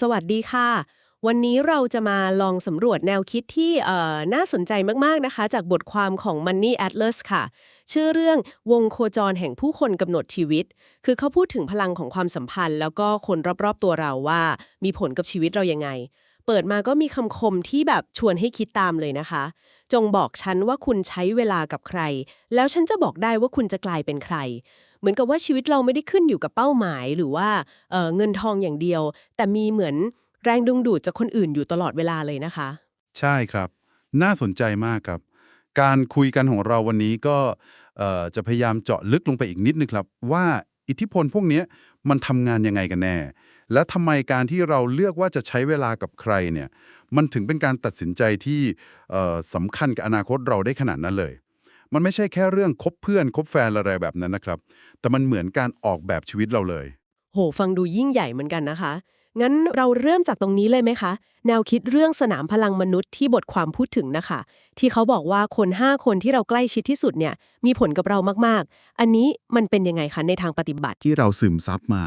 สวัสดีค่ะ วันนี้เราจะมาลองสำรวจแนวคิดที่น่าสนใจมาก ๆ นะคะ จากบทความของ Money Atlas ค่ะ ชื่อเรื่องวงโคจรแห่งผู้คนกำหนดชีวิต คือเขาพูดถึงพลังของความสัมพันธ์ แล้วก็คนรอบ ๆ ตัวเราว่า มีผลกับชีวิตเรายังไง เปิดมาก็มีคำคมที่แบบชวนให้คิดตามเลยนะคะ จงบอกฉันว่าคุณใช้เวลากับใคร แล้วฉันจะบอกได้ว่าคุณจะกลายเป็นใคร เหมือนกับว่าชีวิตเราไม่ได้ขึ้นอยู่กับเป้าหมาย หรือว่าเเงินทองอย่างเดียว แต่มีเหมือนแรงดึงดูดจากคนอื่นอยู่ตลอดเวลาเลยนะคะ ใช่ครับ น่าสนใจมากครับ การคุยกันของเราวันนี้ก็จะพยายามเจาะลึกลงไปอีกนิดนึงครับ ว่าอิทธิพลพวกนี้มันทำงานยังไงกันแน่ และทำไมการที่เราเลือกว่าจะใช้เวลากับใครเนี่ย มันถึงเป็นการตัดสินใจที่สำคัญกับอนาคตเราได้ขนาดนั้นเลย มันไม่ใช่แค่เรื่องคบเพื่อนคบแฟนอะไรแบบนั้นนะครับ แต่มันเหมือนการออกแบบชีวิตเราเลย โห ฟังดูยิ่งใหญ่เหมือนกันนะคะ งั้นเราเริ่มจากตรงนี้เลยไหมคะ แนวคิดเรื่องสนามพลังมนุษย์ที่บทความพูดถึงนะคะ ที่เขาบอกว่าคน 5 คนที่เราใกล้ชิดที่สุดเนี่ย มีผลกับเรามากๆ อันนี้มันเป็นยังไงคะในทางปฏิบัติ ที่เราซึมซับมา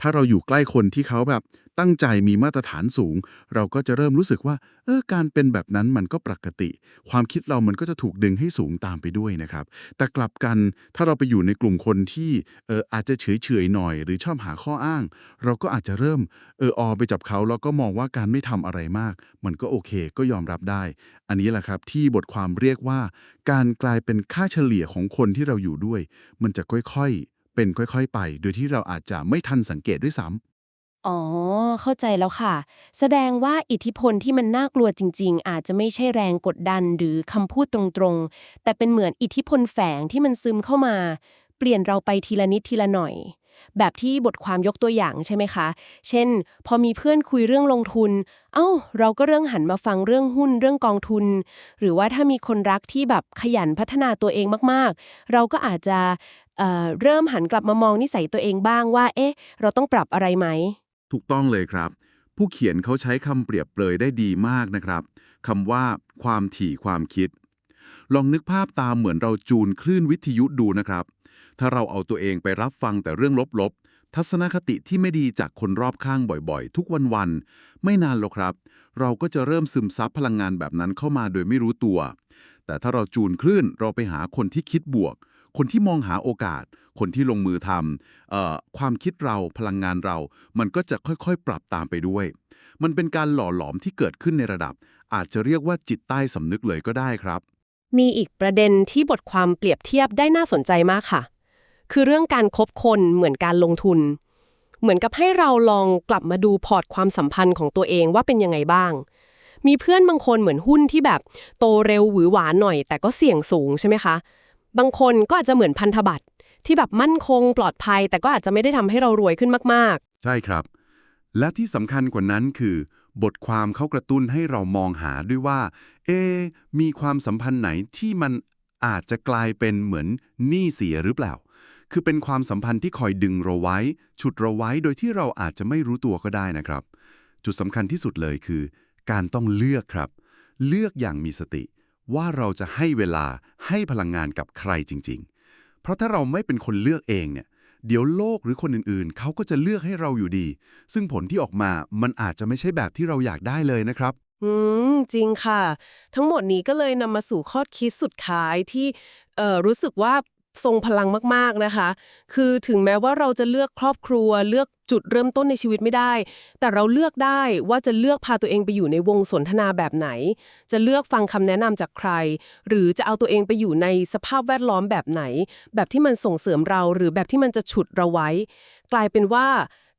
ถ้าเราอยู่ใกล้คนที่เขาแบบ ตั้งใจมีมาตรฐานสูง เราก็จะเริ่มรู้สึกว่า เออการเป็นแบบนั้นมันก็ปกติ ความคิดเรามันก็จะถูกดึงให้สูงตามไปด้วยนะครับ แต่กลับกันถ้าเราไปอยู่ในกลุ่มคนที่เอออาจจะเฉยเฉยๆหน่อย หรือชอบหาข้ออ้าง เราก็อาจจะเริ่มเอออไปจับเขาแล้วก็มองว่าการไม่ทำอะไรมาก มันก็โอเคก็ยอมรับได้ อันนี้แหละครับที่บทความเรียกว่า การกลายเป็นค่าเฉลี่ยของคนที่เราอยู่ด้วย มันจะค่อยๆ เป็นค่อยๆ ไป โดยที่เราอาจจะไม่ทันสังเกตด้วยซ้ำ อ๋อ เข้าใจแล้วค่ะ แสดงว่าอิทธิพลที่มันน่ากลัวจริง ๆ อาจจะไม่ใช่แรงกดดันหรือคำพูดตรงๆ แต่เป็นเหมือนอิทธิพลแฝงที่มันซึมเข้ามา เปลี่ยนเราไปทีละนิดทีละหน่อย แบบที่บทความยกตัวอย่างใช่ไหมคะ เช่น พอมีเพื่อนคุยเรื่องลงทุน เอ้า เราก็เรื่องหันมาฟังเรื่องหุ้นเรื่องกองทุน หรือว่าถ้ามีคนรักที่แบบขยันพัฒนาตัวเองมากๆ เราก็อาจจะเอ่อเริ่มหันกลับมามองนิสัยตัวเองบ้างว่า เอ๊ะ เราต้องปรับอะไรไหม ถูกต้องเลยครับ ผู้เขียนเขาใช้คำเปรียบเปรยได้ดีมากนะครับคำว่า ความถี่ความคิด ลองนึกภาพตามเหมือนเราจูนคลื่นวิทยุดูนะครับ ถ้าเราเอาตัวเองไปรับฟังแต่เรื่องลบๆ ทัศนคติที่ไม่ดีจากคนรอบข้างบ่อยๆ ทุกวันๆ ไม่นานหรอกครับ เราก็จะเริ่มซึมซับพลังงานแบบนั้นเข้ามาโดยไม่รู้ตัว แต่ถ้าเราจูนคลื่นเราไปหาคนที่คิดบวก คนที่มองหาโอกาส คนที่ลงมือทำออความคิดเราพลังงานเรา มันก็จะค่อยๆ ปรับตามไปด้วย มันเป็นการหล่อหลอมที่เกิดขึ้นในระดับ อาจจะเรียกว่าจิตใต้สำนึกเลยก็ได้ครับ มีอีกประเด็นที่บทความเปรียบเทียบได้น่าสนใจมากค่ะ คือเรื่องการคบคนเหมือนการลงทุน เหมือนกับให้เราลองกลับมาดูพอร์ตความสัมพันธ์ของตัวเองว่าเป็นยังไงบ้างมีเพื่อนบางคนเหมือนหุ้นที่แบบโตเร็วหวือหวานหน่อย แต่ก็เสี่ยงสูงใช่ไหมคะ บางคนก็อาจจะเหมือนพันธบัตรที่แบบมั่นคงปลอดภัย แต่ก็อาจจะไม่ได้ทำให้เรารวยขึ้นมาก ใช่ครับ และที่สำคัญกว่านั้นคือ บทความเขากระตุ้นให้เรามองหาด้วยว่า เอะมีความสัมพันธ์ไหนที่มันอาจจะกลายเป็นเหมือนหนี้เสียหรือเปล่า คือเป็นความสัมพันธ์ที่คอยดึงเราไว้ ฉุดเราไว้โดยที่เราอาจจะไม่รู้ตัวก็ได้นะครับ จุดสำคัญที่สุดเลยคือ การต้องเลือกครับ เลือกอย่างมีสติ ว่าเราจะให้เวลาให้พลังงานกับใครจริง ๆ เพราะถ้าเราไม่เป็นคนเลือกเองเนี่ย เดี๋ยวโลกหรือคนอื่นๆ เขาก็จะเลือกให้เราอยู่ดี ซึ่งผลที่ออกมามันอาจจะไม่ใช่แบบที่เราอยากได้เลยนะครับ อืม จริงค่ะ ทั้งหมดนี้ก็เลยนำมาสู่ข้อคิดสุดท้ายที่เอ่อรู้สึกว่าทรงพลังมากๆนะคะ คือถึงแม้ว่าเราจะเลือกครอบครัวเลือก จุดเริ่มต้นในชีวิตไม่ได้ แต่เราเลือกได้ว่าจะเลือกพาตัวเองไปอยู่ในวงสนทนาแบบไหน จะเลือกฟังคำแนะนำจากใคร หรือจะเอาตัวเองไปอยู่ในสภาพแวดล้อมแบบไหน แบบที่มันส่งเสริมเราหรือแบบที่มันจะฉุดเราไว้ กลายเป็นว่า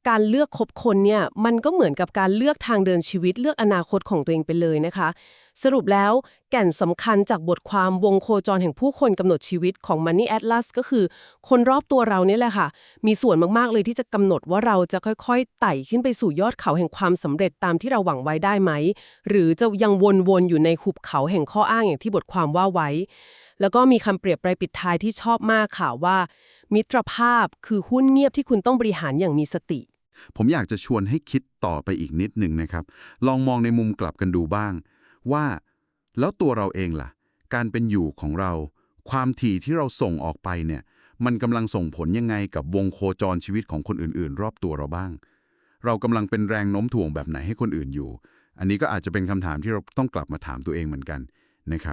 การเลือกคบคนเนี่ยมันก็เหมือนกับการเลือกทางเดินชีวิตเลือกอนาคตของตัวเองไปเลยนะคะ สรุปแล้วแก่นสำคัญจากบทความวงโคจรแห่งผู้คนกำหนดชีวิตของ Money Atlas ก็คือ คนรอบตัวเราเนี่ยแหละค่ะ มีส่วนมากๆเลยที่จะกำหนดว่าเราจะค่อยๆ ไต่ขึ้นไปสู่ยอดเขาแห่งความสำเร็จตามที่เราหวังไว้ได้ไหม หรือจะยังวนๆอยู่ในหุบเขาแห่งข้ออ้างอย่างที่บทความว่าไว้ แล้วก็มีคำเปรียบเปรยปิดท้ายที่ชอบมากค่ะว่า มิตรภาพคือหุ้นเงียบที่คุณต้องบริหารอย่างมีสติ ผมอยากจะชวนให้คิดต่อไปอีกนิดหนึ่งนะครับ ลองมองในมุมกลับกันดูบ้าง ว่าแล้วตัวเราเองล่ะ การเป็นอยู่ของเรา ความถี่ที่เราส่งออกไปเนี่ย มันกำลังส่งผลยังไงกับวงโคจรชีวิตของคนอื่น ๆ รอบตัวเราบ้าง เรากำลังเป็นแรงโน้มถ่วงแบบไหนให้คนอื่นอยู่ อันนี้ก็อาจจะเป็นคำถามที่เราต้องกลับมาถามตัวเองเหมือนกันนะครับ